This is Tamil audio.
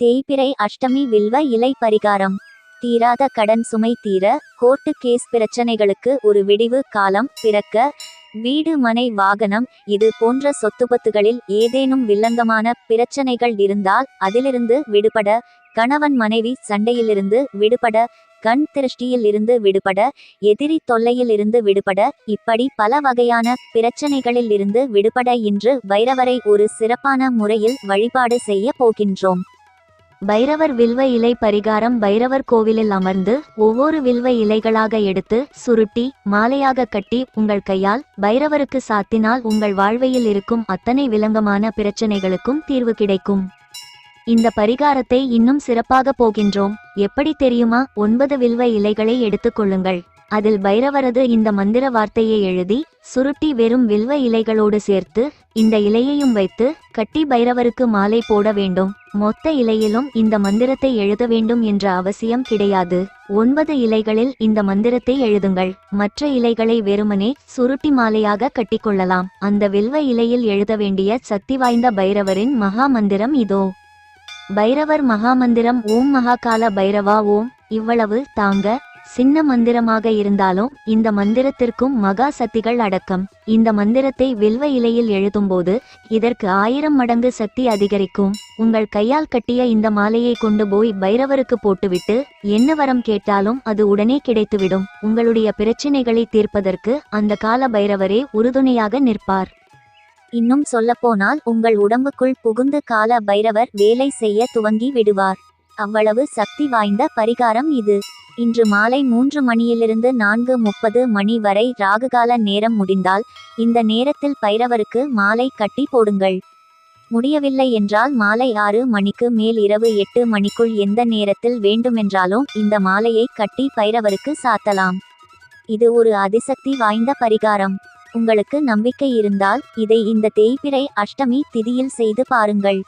தேய்பிறை அஷ்டமி வில்வ இலை பரிகாரம். தீராத கடன் சுமை தீர கோர்ட்டு கேஸ் பிரச்சனைகளுக்கு ஒரு விடிவு காலம் பிறக்க வீடு மனை வாகனம் இது போன்ற சொத்துபத்துகளில் ஏதேனும் வில்லங்கமான பிரச்சனைகள் இருந்தால் அதிலிருந்து விடுபட கணவன் மனைவி சண்டையிலிருந்து விடுபட கண் திருஷ்டியில் இருந்து விடுபட எதிரி தொல்லையில் இருந்து விடுபட இப்படி பல வகையான பிரச்சனைகளில் இருந்து விடுபட இன்று வைரவரை ஒரு சிறப்பான முறையில் வழிபாடு செய்ய போகின்றோம். பைரவர் வில்வ இலை பரிகாரம் பைரவர் கோவிலில் அமர்ந்து ஒவ்வொரு வில்வ இலைகளாக எடுத்து சுருட்டி மாலையாக கட்டி உங்கள் கையால் பைரவருக்கு சாத்தினால் உங்கள் வாழ்வையில் இருக்கும் அத்தனை விலங்கமான பிரச்சனைகளுக்கும் தீர்வு கிடைக்கும். இந்த பரிகாரத்தை இன்னும் சிறப்பாக போகின்றோம். எப்படி தெரியுமா? ஒன்பது வில்வ இலைகளை எடுத்துக்கொள்ளுங்கள் அதில் பைரவரது இந்த மந்திர வார்த்தையை எழுதி சுருட்டி வெறும் வில்வ இலைகளோடு சேர்த்து இந்த இலையையும் வைத்து கட்டி பைரவருக்கு மாலை போட வேண்டும். மொத்த இலையிலும் இந்த மந்திரத்தை எழுத வேண்டும் என்ற அவசியம் கிடையாது. ஒன்பது இலைகளில் இந்த மந்திரத்தை எழுதுங்கள். மற்ற இலைகளை வெறுமனே சுருட்டி மாலையாக கட்டிக்கொள்ளலாம். அந்த வில்வ இலையில் எழுத வேண்டிய சக்தி வாய்ந்த பைரவரின் மகா மந்திரம் இதோ. பைரவர் மகாமந்திரம் ஓம் மகாகால பைரவா. ஓம். இவ்வளவு. தாங்க. சின்ன மந்திரமாக இருந்தாலும் இந்த மந்திரத்திற்கும் மகா சக்திகள் அடக்கம். இந்த மந்திரத்தை வில்வ இலையில் எழுதும்போது இதற்கு ஆயிரம் மடங்கு சக்தி அதிகரிக்கும். உங்கள் கையால் கட்டிய இந்த மாலையை கொண்டு போய் பைரவருக்கு போட்டுவிட்டு என்ன வரம் கேட்டாலும் அது உடனே கிடைத்துவிடும். உங்களுடைய பிரச்சினைகளை தீர்ப்பதற்கு அந்த கால பைரவரே உறுதுணையாக நிற்பார். இன்னும் சொல்லப்போனால் உங்கள் உடம்புக்குள் புகுந்து கால பைரவர் வேலை செய்ய துவங்கி விடுவார். அவ்வளவு சக்தி வாய்ந்த பரிகாரம் இது. இன்று மாலை மூன்று மணியிலிருந்து நான்கு முப்பது மணி வரை ராகுகால நேரம் முடிந்தால் இந்த நேரத்தில் பைரவருக்கு மாலை கட்டி போடுங்கள். முடியவில்லை என்றால் மாலை ஆறு மணிக்கு மேல் இரவு எட்டு மணிக்குள் எந்த நேரத்தில் வேண்டுமென்றாலும் இந்த மாலையை கட்டி பைரவருக்கு சாத்தலாம். இது ஒரு அதிசக்தி வாய்ந்த பரிகாரம். உங்களுக்கு நம்பிக்கை இருந்தால் இதை இந்த தேய்பிரை அஷ்டமி திதியில் செய்து பாருங்கள்.